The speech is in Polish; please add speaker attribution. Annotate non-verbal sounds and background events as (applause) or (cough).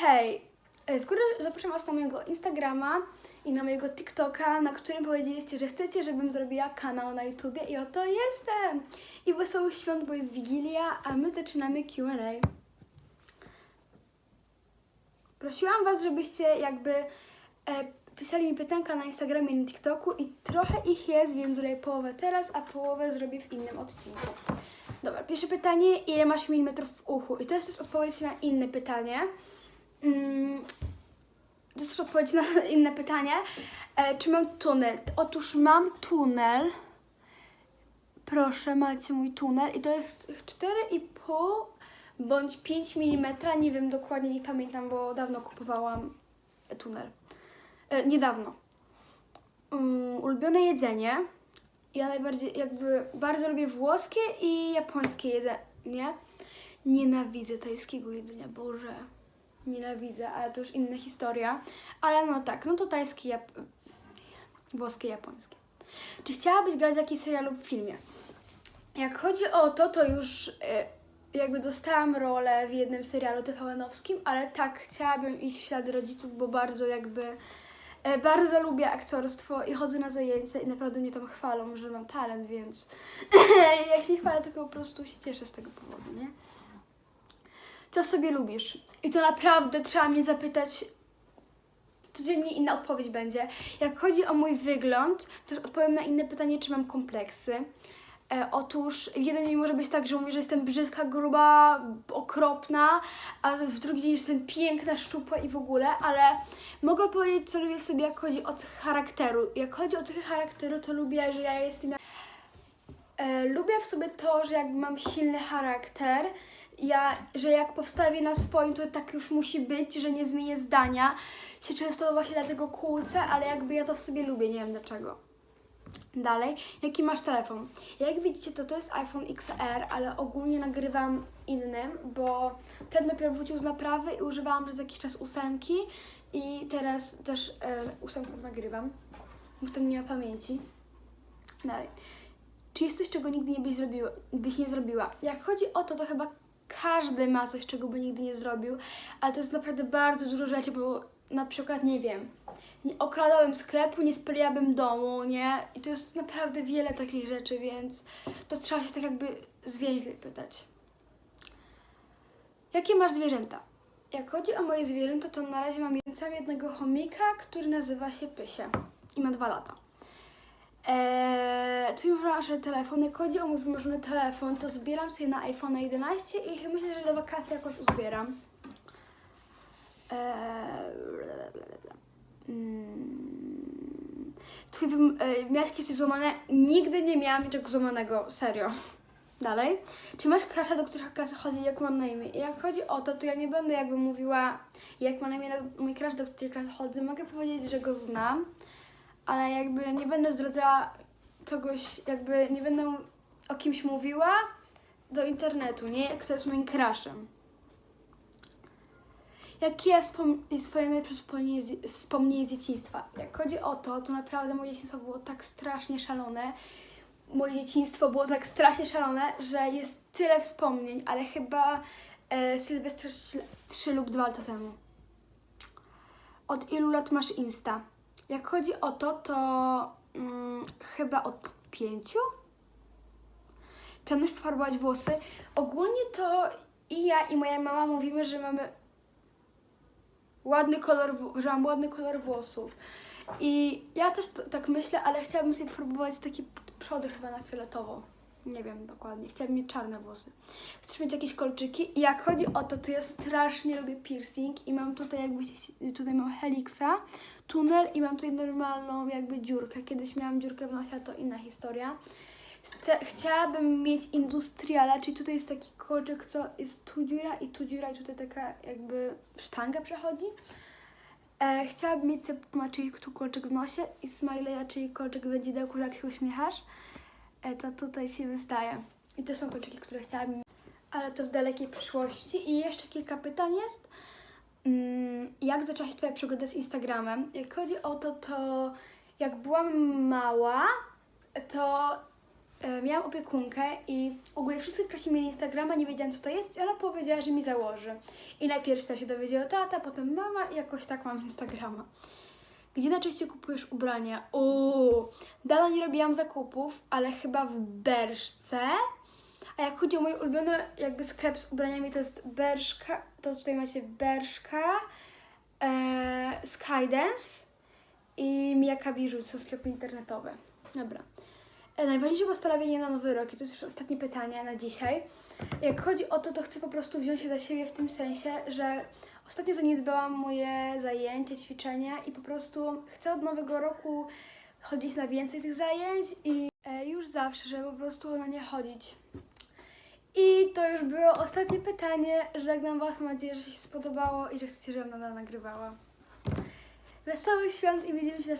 Speaker 1: Hej, e, z góry zapraszam Was na mojego Instagrama i na mojego TikToka, na którym powiedzieliście, że chcecie, żebym zrobiła kanał na YouTubie i oto jestem! I wesołych świąt, bo jest Wigilia, a my zaczynamy Q&A. Prosiłam Was, żebyście jakby e, pisali mi pytanka na Instagramie i na TikToku i trochę ich jest, więc zrobię połowę teraz, a połowę zrobię w innym odcinku. Dobra, pierwsze pytanie, ile masz milimetrów w uchu? I to jest też odpowiedź na inne pytanie. Mm, to też odpowiedź na (laughs) inne pytanie. E, czy mam tunel? Otóż mam tunel. Proszę, macie mój tunel i to jest 4,5 bądź 5 mm. Nie wiem dokładnie, nie pamiętam, bo dawno kupowałam tunel. E, niedawno. Um, ulubione jedzenie. Ja najbardziej, jakby, bardzo lubię włoskie i japońskie jedzenie. Nienawidzę tajskiego jedzenia, Boże. Nienawidzę, ale to już inna historia. Ale no tak, no to tajskie, jap... włoskie, japońskie. Czy chciałabyś grać w jakimś serialu lub filmie? Jak chodzi o to, to już e, jakby dostałam rolę w jednym serialu TVN-owskim, ale tak, chciałabym iść w ślady rodziców, bo bardzo jakby e, bardzo lubię aktorstwo i chodzę na zajęcia i naprawdę mnie tam chwalą, że mam talent, więc (laughs) ja się nie chwalę, tylko po prostu się cieszę z tego powodu, nie? Co sobie lubisz? I to naprawdę trzeba mnie zapytać codziennie inna odpowiedź będzie. Jak chodzi o mój wygląd, już odpowiem na inne pytanie, czy mam kompleksy. E, otóż jeden dzień może być tak, że mówię, że jestem brzydka, gruba, okropna, a w drugi dzień że jestem piękna, szczupła i w ogóle, ale mogę powiedzieć, co lubię w sobie, jak chodzi o cechy charakteru. Jak chodzi o cechy charakteru, to lubię, że ja jestem... E, lubię w sobie to, że jakby mam silny charakter, ja, że jak powstawię na swoim, to tak już musi być, że nie zmienię zdania. Się często właśnie dlatego kłócę, ale jakby ja to w sobie lubię, nie wiem dlaczego. Dalej, jaki masz telefon? Jak widzicie, to to jest iPhone XR, ale ogólnie nagrywam innym, bo ten dopiero wrócił z naprawy i używałam przez jakiś czas ósemki i teraz też e, ósemką nagrywam, bo ten nie ma pamięci. Dalej. Czy jest coś, czego nigdy nie byś, zrobiła, byś nie zrobiła? Jak chodzi o to, to chyba każdy ma coś, czego by nigdy nie zrobił, ale to jest naprawdę bardzo dużo rzeczy, bo na przykład, nie wiem, nie okradałbym sklepu, nie spaliłabym domu, nie? I to jest naprawdę wiele takich rzeczy, więc to trzeba się tak jakby zwięźle pytać. Jakie masz zwierzęta? Jak chodzi o moje zwierzęta, to na razie mam jednego chomika, który nazywa się Pysie i ma dwa lata. Eee, tu masz telefon. Jak chodzi o mój wymarzony telefon, to zbieram sobie na iPhone 11 i myślę, że do wakacji jakoś uzbieram. Eee. Mm. Twój wym- e, miałeś kiedyś złamane? Nigdy nie miałam niczego złamanego, serio. (laughs) Dalej. Czy masz krasza, do których klasy chodzi, jak mam na imię? Jak chodzi o to, to ja nie będę jakby mówiła, jak ma na imię mój crush, do której klasy chodzę. Mogę powiedzieć, że go znam, ale jakby nie będę zdradzała kogoś, jakby nie będę o kimś mówiła do internetu, nie? Kto jest moim crushem. Jakie jest Twoje najlepsze wspomnienie z dzieciństwa? Jak chodzi o to, to naprawdę moje dzieciństwo było tak strasznie szalone. Moje dzieciństwo było tak strasznie szalone, że jest tyle wspomnień, ale chyba e, Sylwestra 3 lub 2 lata temu. Od ilu lat masz Insta? Jak chodzi o to, to mm, chyba od pięciu? Planuję pofarbować włosy. Ogólnie to i ja i moja mama mówimy, że mamy ładny kolor, że mam ładny kolor włosów. I ja też to, tak myślę, ale chciałabym sobie pofarbować takie przody chyba na fioletowo. Nie wiem dokładnie. Chciałabym mieć czarne włosy. Chcesz mieć jakieś kolczyki? Jak chodzi o to, to ja strasznie lubię piercing i mam tutaj jakby, tutaj mam helixa, tunel i mam tutaj normalną jakby dziurkę. Kiedyś miałam dziurkę w nosie, to inna historia. Chciałabym mieć industriala, czyli tutaj jest taki kolczyk, co jest tu dziura i tu dziura i tutaj taka jakby sztanga przechodzi. E, chciałabym mieć septuma, czyli tu kolczyk w nosie i smileya, czyli kolczyk w widzidełku, że jak się uśmiechasz. To tutaj się wystaje. I to są kolczyki, które chciałabym ale to w dalekiej przyszłości. I jeszcze kilka pytań jest. Mm, jak zaczęła się Twoja przygoda z Instagramem? Jak chodzi o to, to jak byłam mała, to e, miałam opiekunkę i ogólnie wszyscy w klasie mieli Instagrama, nie wiedziałam co to jest i ona powiedziała, że mi założy. I najpierw to się dowiedziała tata, potem mama i jakoś tak mam Instagrama. Gdzie najczęściej kupujesz ubrania? Uuu, dawno nie robiłam zakupów, ale chyba w Berszce. A jak chodzi o mój ulubiony jakby sklep z ubraniami, to jest Berszka, to tutaj macie Berszka, e, Skydance i Miyaka Bijou, to są sklepy internetowe. Dobra. E, najważniejsze postanowienie na nowy rok i to jest już ostatnie pytanie na dzisiaj. Jak chodzi o to, to chcę po prostu wziąć się za siebie w tym sensie, że ostatnio zaniedbałam moje zajęcia, ćwiczenia i po prostu chcę od nowego roku chodzić na więcej tych zajęć i e, już zawsze, żeby po prostu na nie chodzić. I to już było ostatnie pytanie. Żegnam Was, mam nadzieję, że się spodobało i że chcecie, żebym nadal nagrywała. Wesołych świąt i widzimy się